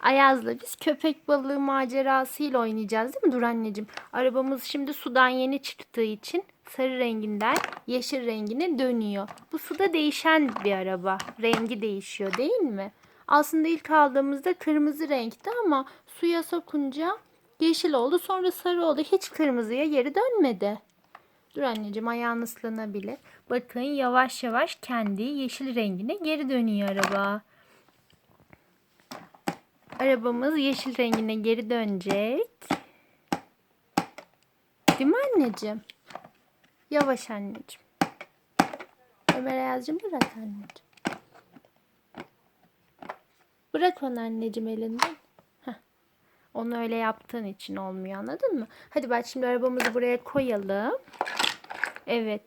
Ayaz'la biz köpek balığı macerasıyla oynayacağız değil mi? Dur anneciğim. Arabamız şimdi sudan yeni çıktığı için sarı renginden yeşil rengine dönüyor. Bu suda değişen bir araba. Rengi değişiyor değil mi? Aslında ilk aldığımızda kırmızı renkti ama suya sokunca yeşil oldu sonra sarı oldu. Hiç kırmızıya geri dönmedi. Dur anneciğim ayağın ıslanabilir. Bakın yavaş yavaş kendi yeşil rengine geri dönüyor araba. Arabamız yeşil rengine geri dönecek. Değil mi anneciğim? Yavaş anneciğim. Ömer Ayaz'cığım bırak anneciğim. Bırak onu anneciğim elinden. Heh. Onu öyle yaptığın için olmuyor anladın mı? Hadi bak şimdi arabamızı buraya koyalım. Evet.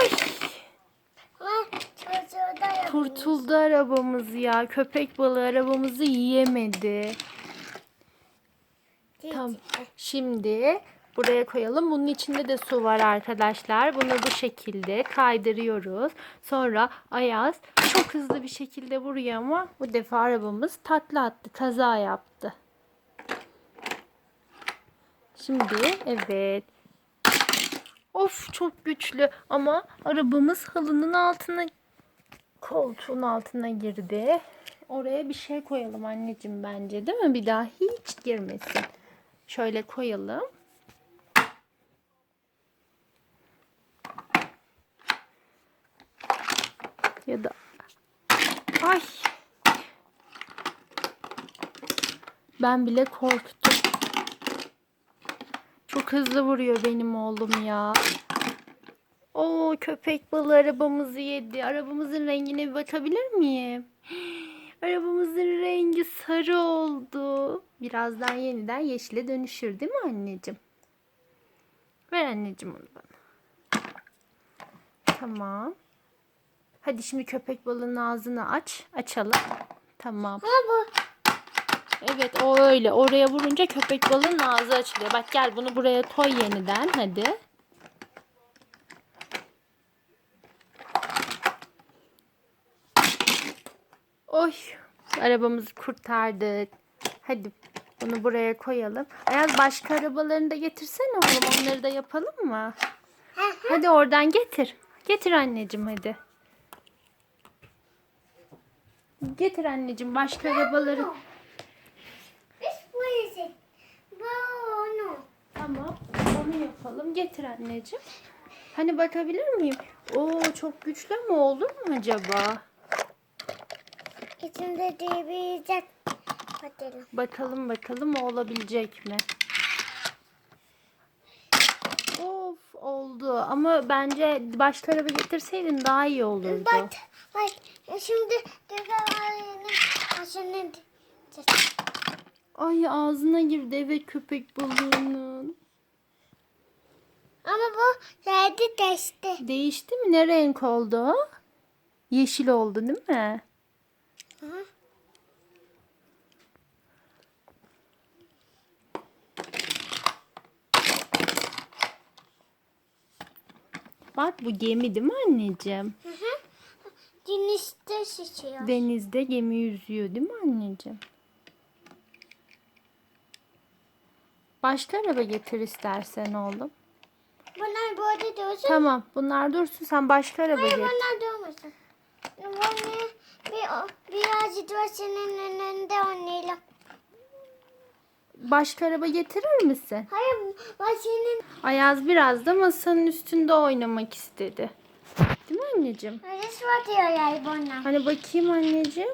Ay Ah, çocuğu da yapmış. Kurtuldu arabamız ya. Köpek balığı arabamızı yiyemedi. Tamam. Şimdi buraya koyalım. Bunun içinde de su var arkadaşlar. Bunu bu şekilde kaydırıyoruz. Sonra Ayaz çok hızlı bir şekilde vuruyor ama bu defa arabamız takla attı. Kaza yaptı. Şimdi evet. Of çok güçlü ama arabamız halının altına koltuğun altına girdi. Oraya bir şey koyalım anneciğim bence değil mi? Bir daha hiç girmesin. Şöyle koyalım. Ya da ay ben bile korktum. Çok hızlı vuruyor benim oğlum ya. Oo köpek balığı arabamızı yedi. Arabamızın rengine bir bakabilir miyim? Arabamızın rengi sarı oldu. Birazdan yeniden yeşile dönüşür değil mi anneciğim? Ver anneciğim onu bana. Tamam. Hadi şimdi köpek balığının ağzını aç. Açalım. Tamam. Ha bu. Evet o öyle. Oraya vurunca köpek balığının ağzı açılıyor. Bak gel bunu buraya koy yeniden hadi. Arabamızı kurtardık. Hadi bunu buraya koyalım. Ayaz başka arabalarını da getirsene oğlum. Onları da yapalım mı? Hadi oradan getir. Getir anneciğim hadi. Getir anneciğim başka arabaları. Tamam. Onu yapalım. Getir anneciğim. Hani bakabilir miyim? Oo çok güçlü mü olur mu acaba? İçinde diyebilecek. Bakalım. Bakalım bakalım o olabilecek mi? Of oldu ama bence başka araba getirseydin daha iyi olurdu. Bak. Bak. Şimdi ağzını Ay ağzına girdi eve köpek balığının. Ama bu verdi testi. Değişti mi? Ne renk oldu? Yeşil oldu değil mi? Hı. Bak bu gemi değil mi anneciğim? Denizde şişiyor. Denizde gemi yüzüyor değil mi anneciğim? Başka araba getir istersen oğlum. Bunlar böyle dursun. Tamam bunlar dursun sen başka araba Hayır getir. bunlar durmasın. Bunu bir, senin önünde oynayalım. Başka araba getirir misin? Hayır senin Ayaz biraz da masanın üstünde oynamak istedi. Değil mi anneciğim? Yarış var diyorlar bana. Hani bakayım anneciğim.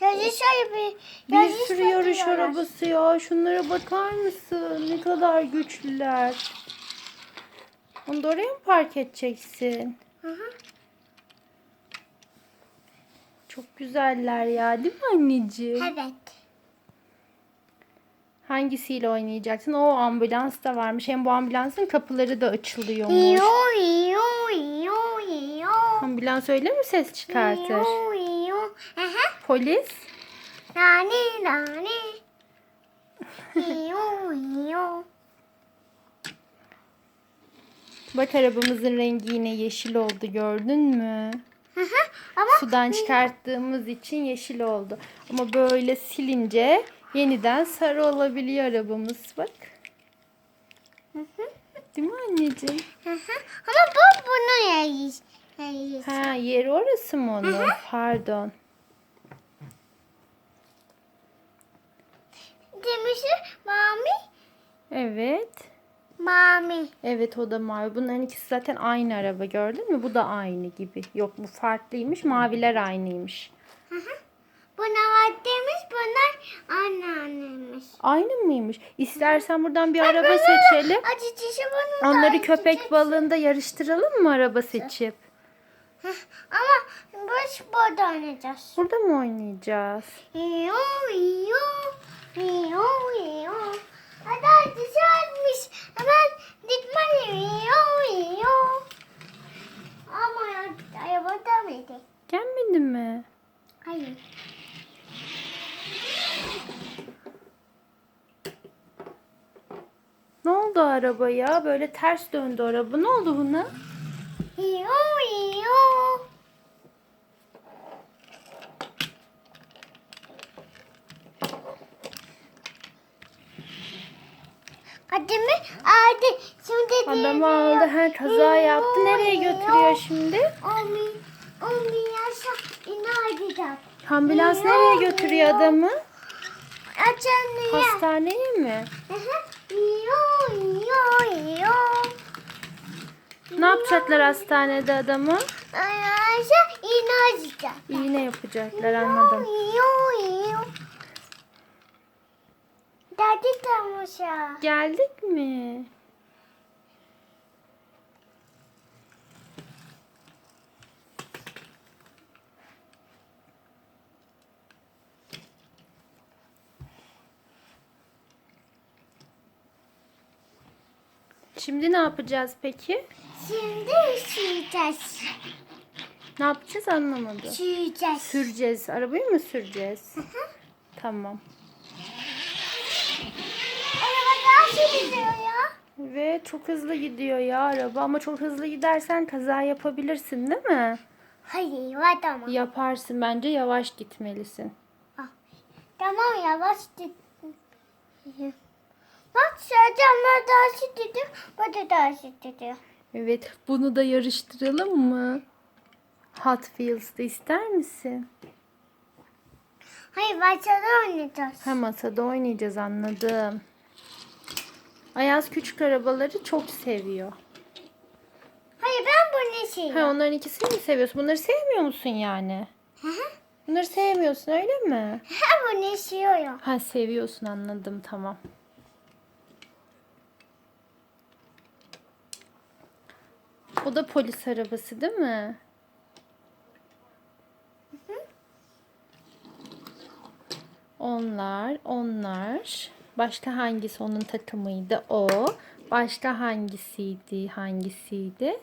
Yarış şöyle bir sürü yarış arabası ya. Şunlara bakar mısın? Ne kadar güçlüler. Onu da oraya mı park edeceksin? Hı hı. Çok güzeller ya değil mi anneciğim? Evet. Hangisiyle oynayacaksın? O ambulans da varmış. Hem bu ambulansın kapıları da açılıyormuş. Yo yo yo yo. Ambulans öyle mi ses çıkartır? Yo yo. Aha. Polis? Nani nani. Yo yo. Bak arabamızın rengi yine yeşil oldu gördün mü? Hı hı. Ama Sudan çıkarttığımız için yeşil oldu. Ama böyle silince yeniden sarı olabiliyor arabamız. Bak. Değil mi anneciğim? Hı hı. Ama bu bunu yeriz. Ha yeri orası mı onun? Pardon. Demişi mami. Evet. Mami. Evet o da mavi. Bunların ikisi zaten aynı araba gördün mü? Bu da aynı gibi. Yok bu farklıymış. Maviler aynıymış. Buna var demiş bunlar anneannemiş. Aynı mıymış? İstersen buradan bir araba seçelim. Acı çişi bunu da Onları acı köpek balığında yarıştıralım mı araba seçip? Ama biz burada oynayacağız. Burada mı oynayacağız? Yo yo yo. Hadi dışarımış. Hemen gitmeliyim. Yo yo. Ama ya, arabada mıydı? Gelmedi mi? Hayır. Ne oldu arabaya? Böyle ters döndü araba. Ne oldu buna? Yo yo. Hadi mi? Hadi. Şimdi Adam aldı. Ha, kaza yaptı. Nereye götürüyor şimdi? Omi, omi yaşa inanacak. Ambulans nereye götürüyor adamı? Açanıyor. Hastaneye mi? Ne yapacaklar hastanede adamı? Yaşa inanacak. İğne yapacaklar anladım. Daddy tamışa. Geldik mi? Şimdi ne yapacağız peki? Şimdi süreceğiz. Ne yapacağız anlamadım. Süreceğiz. Süreceğiz. Arabayı mı süreceğiz? Tamam. Araba daha sürüyor ya. Ve çok hızlı gidiyor ya araba ama çok hızlı gidersen kaza yapabilirsin değil mi? Hayır var tamam. Yaparsın bence yavaş gitmelisin. Tamam yavaş git. Bak sadece ama daha sütüdü. Bu da daha sütüdü. Evet bunu da yarıştıralım mı? Hot Wheels'da ister misin? Hayır başladı oynayacağız. Ha masada oynayacağız anladım. Ayaz küçük arabaları çok seviyor. Hayır ben bunu Ha seviyorum. onların ikisini mi seviyorsun? Bunları sevmiyor musun yani? Hı hı. Bunları sevmiyorsun öyle mi? Ha bunu seviyorum. Ha seviyorsun anladım tamam. O da polis arabası değil mi? Onlar, onlar. Başka hangisi onun takımıydı? O. Başka hangisiydi? Hangisiydi?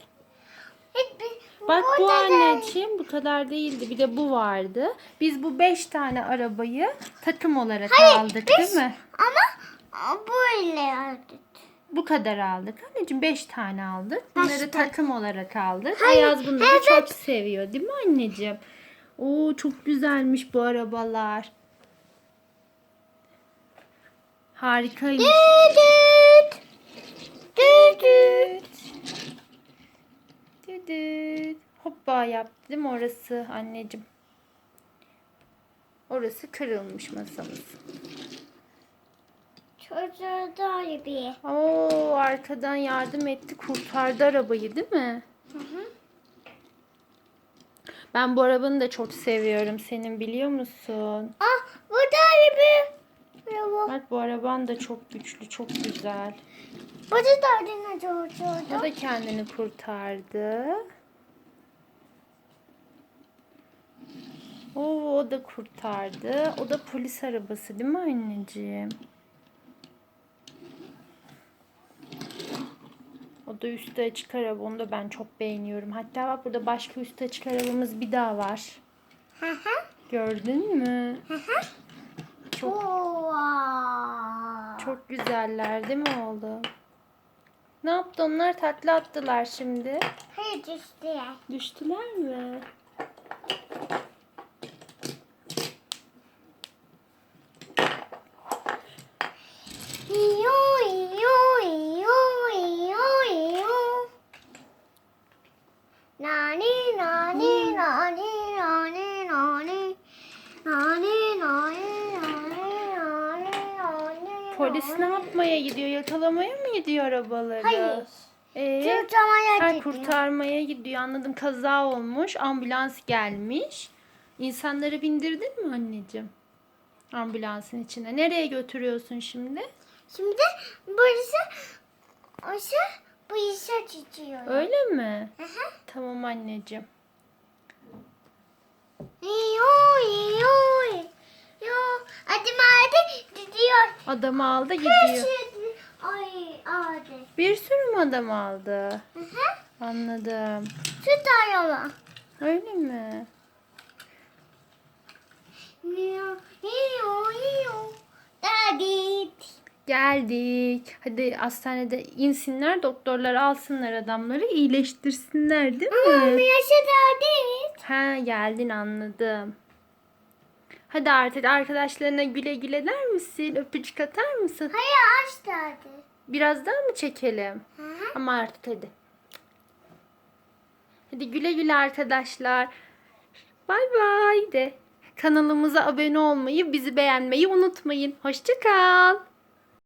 Bak bu anneciğim bu kadar değildi. Bir de bu vardı. Biz bu beş tane arabayı takım olarak aldık değil mi? Ama böyle yaptık. Bu kadar aldık. Anneciğim 5 tane aldık. Bunları takım olarak aldık. Hayır, Ayaz bunları evet. çok seviyor değil mi anneciğim? Oo çok güzelmiş bu arabalar. Harikaymış. Düdüt. Düdüt. Düdüt. Hoppa yaptı değil mi orası anneciğim? Orası kırılmış masamız. Çocuğu da bir. Oo arkadan yardım etti kurtardı arabayı değil mi? Ben bu arabanı da çok seviyorum. Senin biliyor musun? Ah bu da bir. Bravo. Bak bu araban da çok güçlü, çok güzel. Bu da dördüncü çocuğu. O da kendini kurtardı. Oo, o da kurtardı. O da polis arabası değil mi anneciğim? O da üstü açık araba. Onu da ben çok beğeniyorum. Hatta bak burada başka üstü açık arabamız bir daha var. Hı hı. Gördün mü? Çok çok güzeller değil mi oğlum? Ne yaptı onlar? Takla attılar şimdi. Hayır düştü ya. Düştüler mi? Polis ne yapmaya gidiyor? Yakalamaya mı gidiyor arabaları? Hayır. Ee, Kurtarmaya ha, gidiyor. kurtarmaya gidiyor. Anladım kaza olmuş. Ambulans gelmiş. İnsanları bindirdin mi anneciğim? Ambulansın içine. Nereye götürüyorsun şimdi? Şimdi burası burası bu işe tutuyor. Öyle mi? Hı. Tamam anneciğim. Yoy yoy. Yo. Adım aldı gidiyor. Adam aldı gidiyor. Ay aldı. Bir sürü mü adam aldı? Hı hı. Anladım. Süt araba. Öyle mi? Daddy. Geldik. Hadi hastanede insinler, doktorlar alsınlar adamları, iyileştirsinler değil Ama mi? yaşa daddy. Ha geldin anladım. Hadi artık arkadaşlarına güle güle der misin? Öpücük atar mısın? Hayır aç daddy. Biraz daha mı çekelim? Hı hı. Ama artık hadi. Hadi güle güle arkadaşlar. Bay bay de. Kanalımıza abone olmayı, bizi beğenmeyi unutmayın. Hoşça kal.